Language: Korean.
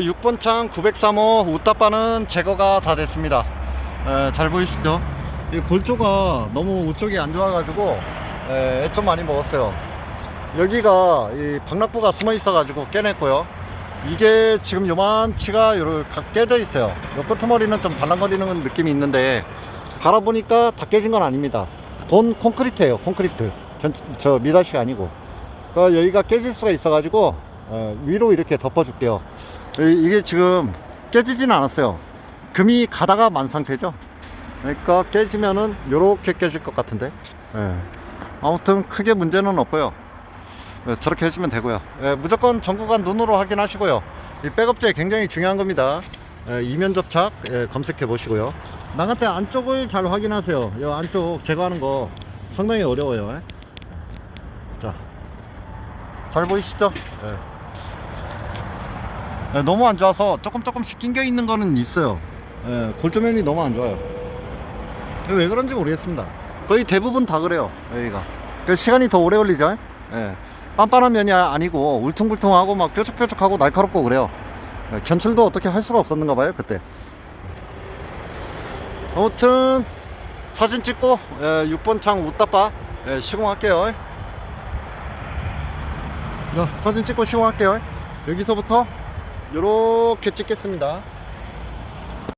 6번 창 903호 우따빠는 제거가 다 됐습니다. 에, 잘 보이시죠? 이 골조가 너무 우쪽이 안 좋아가지고 에, 애좀 많이 먹었어요. 여기가 이 박락부가 숨어 있어 가지고 깨냈고요. 이게 지금 요만치가 요렇게 깨져 있어요. 요 끄트머리는 좀 발랑거리는 느낌이 있는데 갈아보니까 다 깨진 건 아닙니다. 본 콘크리트예요. 콘크리트. 전, 저 미다시가 아니고. 그러니까 여기가 깨질 수가 있어 가지고 어, 위로 이렇게 덮어줄게요. 이- 이게 지금 깨지진 않았어요. 금이 가다가 만 상태죠. 그러니까 깨지면은 요렇게 깨질 것 같은데. 예. 아무튼 크게 문제는 없고요. 예, 저렇게 해주면 되고요. 예, 무조건 전구간 눈으로 확인하시고요. 이 백업제 굉장히 중요한 겁니다. 예, 이면 접착 예, 검색해 보시고요. 때 안쪽을 잘 확인하세요. 이 안쪽 제거하는 거 상당히 어려워요. 예. 자, 잘 보이시죠? 예. 예, 너무 안 좋아서 조금 조금씩 낑겨 있는 거는 있어요. 예, 골조면이 너무 안 좋아요. 왜 그런지 모르겠습니다. 거의 대부분 다 그래요. 여기가. 그 시간이 더 오래 걸리죠. 예. 빤빤한 면이 아- 아니고 울퉁불퉁하고 막 뾰족뾰족하고 날카롭고 그래요. 예, 견출도 어떻게 할 수가 없었는가 봐요 그때. 아무튼 사진 찍고 예, 6번 창 웃다빠 예, 시공할게요. 자, 사진 찍고 시공할게요. 여기서부터 이렇게 찍겠습니다.